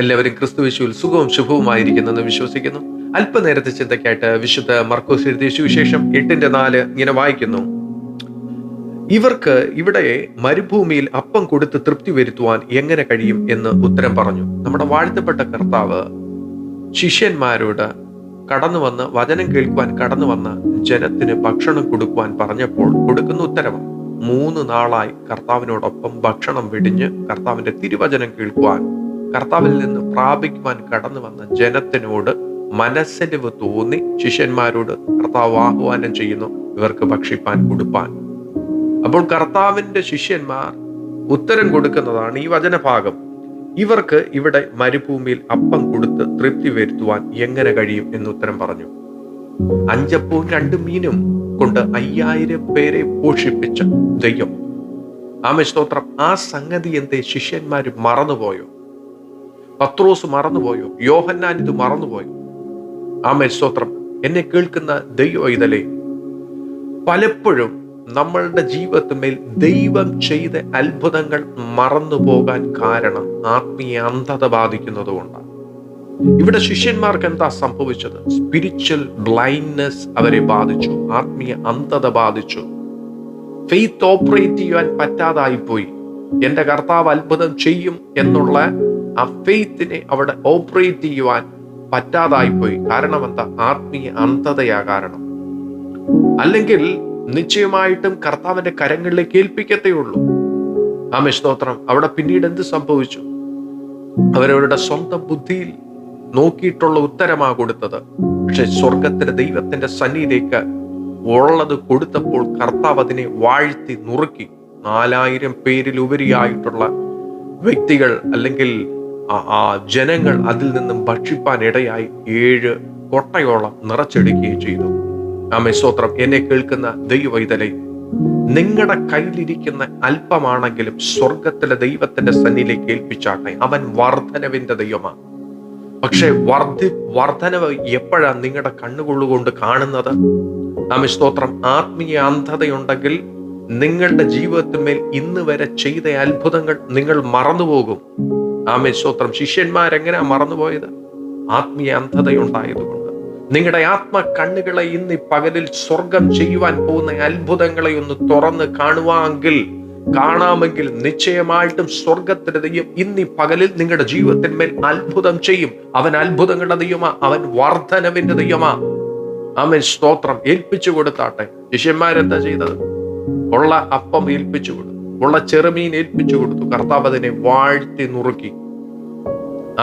എല്ലാവരും ക്രിസ്തുവിശുവിൽ സുഖവും ശുഭവുമായിരിക്കുന്നെന്ന് വിശ്വസിക്കുന്നു. അല്പനേരത്തെ ചിന്തയ്ക്കായിട്ട് വിശുദ്ധ മർക്കോസ് എഴുതിയ സുവിശേഷം എട്ടിന്റെ നാല് ഇങ്ങനെ വായിക്കുന്നു. ഇവർക്ക് ഇവിടെ മരുഭൂമിയിൽ അപ്പം കൊടുത്ത് തൃപ്തി വരുത്തുവാൻ എങ്ങനെ കഴിയും എന്ന് ഉത്തരം പറഞ്ഞു. നമ്മുടെ വാഴ്ത്തപ്പെട്ട കർത്താവ് ശിഷ്യന്മാരോട് കടന്നു വന്ന് വചനം കേൾക്കുവാൻ കടന്നു വന്ന് ജനത്തിന് ഭക്ഷണം കൊടുക്കുവാൻ പറഞ്ഞപ്പോൾ കൊടുക്കുന്ന ഉത്തരവ് മൂന്ന് നാളായി കർത്താവിനോടൊപ്പം ഭക്ഷണം വെടിഞ്ഞ് കർത്താവിന്റെ തിരുവചനം കേൾക്കുവാൻ കർത്താവിൽ നിന്ന് പ്രാപിക്കുവാൻ കടന്നു വന്ന ജനത്തിനോട് മനസ്സലിവ് തോന്നി ശിഷ്യന്മാരോട് കർത്താവ് ആഹ്വാനം ചെയ്യുന്നു ഇവർക്ക് ഭക്ഷിപ്പാൻ കൊടുപ്പാൻ. അപ്പോൾ കർത്താവിന്റെ ശിഷ്യന്മാർ ഉത്തരം കൊടുക്കുന്നതാണ് ഈ വചനഭാഗം. ഇവർക്ക് ഇവിടെ മരുഭൂമിയിൽ അപ്പം കൊടുത്ത് തൃപ്തി വരുത്തുവാൻ എങ്ങനെ കഴിയും എന്ന് ഉത്തരം പറഞ്ഞു. അഞ്ചപ്പവും രണ്ട് മീനും കൊണ്ട് അയ്യായിരം പേരെ പോഷിപ്പിച്ച ദൈവം. ആമേ സ്തോത്രം. ആ സംഗതി എന്തേ? ശിഷ്യന്മാർ മറന്നുപോയോ? പത്രോസ് മറന്നുപോയോ? യോഹന്നാൻ ഇത് മറന്നുപോയോ. ആമേ സ്തോത്രം എന്നെ കേൾക്കുന്ന ദൈവം ഇതലേ പലപ്പോഴും നമ്മളുടെ ജീവിതത്തിന്മേൽ ദൈവം ചെയ്ത അത്ഭുതങ്ങൾ മറന്നു പോകാൻ കാരണം ആത്മീയ അന്ധത ബാധിക്കുന്നത് കൊണ്ടാണ്. ഇവിടെ ശിഷ്യന്മാർക്ക് എന്താ സംഭവിച്ചത്? സ്പിരിച്വൽ ബ്ലൈൻഡ്നെസ് അവരെ ബാധിച്ചു ആത്മീയ അന്ധത ബാധിച്ചു. ഫെയ്ത്ത് ഓപ്പറേറ്റ് ചെയ്യാൻ പറ്റാതായിപ്പോയി. എന്റെ കർത്താവ് അത്ഭുതം ചെയ്യും എന്നുള്ള ആ ഫെയ്ത്തിനെ അവിടെ ഓപ്പറേറ്റ് ചെയ്യുവാൻ പറ്റാതായിപ്പോയി കാരണം എന്താ? ആത്മീയ അന്ധതയാ കാരണം. അല്ലെങ്കിൽ നിശ്ചയമായിട്ടും കർത്താവിന്റെ കരങ്ങളിലേക്ക് ഏൽപ്പിക്കത്തേ ഉള്ളൂ. ആമേ സ്തോത്രം അവിടെ പിന്നീട് എന്ത് സംഭവിച്ചു? അവരവരുടെ സ്വന്തം ബുദ്ധിയിൽ നോക്കിയിട്ടുള്ള ഉത്തരമാ കൊടുത്തത്. പക്ഷെ സ്വർഗത്തിന്റെ ദൈവത്തിന്റെ സന്നിധിയിലേക്ക് ഉള്ളത് കൊടുത്തപ്പോൾ കർത്താവ് അതിനെ വാഴ്ത്തി നുറുക്കി. നാലായിരം പേരിൽ ഉപരിയായിട്ടുള്ള വ്യക്തികൾ അല്ലെങ്കിൽ ആ- ആ ജനങ്ങൾ അതിൽ നിന്നും ഭക്ഷിപ്പാൻ ഇടയായി ഏഴ് കൊട്ടയോളം നിറച്ചെടുക്കുകയും ചെയ്തു. ആമേ സ്തോത്രം എന്നെ കേൾക്കുന്ന ദൈവവൈതലെ നിങ്ങളുടെ കയ്യിലിരിക്കുന്ന അല്പമാണെങ്കിലും സ്വർഗത്തിലെ ദൈവത്തിന്റെ സന്നിധിയിലേക്ക് ഏൽപ്പിച്ചാട്ടെ. അവൻ വർധനവിന്റെ ദൈവമാണ് പക്ഷെ വർദ്ധി വർധനവ് എപ്പോഴാ നിങ്ങളുടെ കണ്ണുകൊള്ളുകൊണ്ട് കാണുന്നത്? ആമേ സ്തോത്രം ആത്മീയ അന്ധതയുണ്ടെങ്കിൽ നിങ്ങളുടെ ജീവിതത്തിന്മേൽ ഇന്ന് വരെ ചെയ്ത അത്ഭുതങ്ങൾ നിങ്ങൾ മറന്നുപോകും. ആമേ സ്തോത്രം ശിഷ്യന്മാരെങ്ങനെയാ മറന്നുപോയത്? ആത്മീയ അന്ധതയുണ്ടായതുകൊണ്ട്. നിങ്ങളുടെ ആത്മ കണ്ണുകളെ ഇന്ന് പകലിൽ സ്വർഗം ചെയ്യുവാൻ പോകുന്ന അത്ഭുതങ്ങളെ ഒന്ന് തുറന്ന് കാണുവാങ്കിൽ കാണാമെങ്കിൽ നിശ്ചയമായിട്ടും സ്വർഗത്തിന്റെ ദൈവം ഇന്നീ പകലിൽ നിങ്ങളുടെ ജീവിതത്തിന്മേൽ അത്ഭുതം ചെയ്യും. അവൻ അത്ഭുതങ്ങളുടെ ദൈവമാ അവൻ വർധനവിന്റെ ദൈവമാ. അവൻ സ്തോത്രം ഏൽപ്പിച്ചു കൊടുത്താട്ടെ. ശിഷ്യന്മാരെന്താ ചെയ്തത്? ഉള്ള അപ്പം ഏൽപ്പിച്ചു കൊടുത്തു. ഉള്ള ചെറുമീൻ ഏൽപ്പിച്ചു കൊടുത്തു. കർത്താവ് അതിനെ വാഴ്ത്തി നുറുക്കി.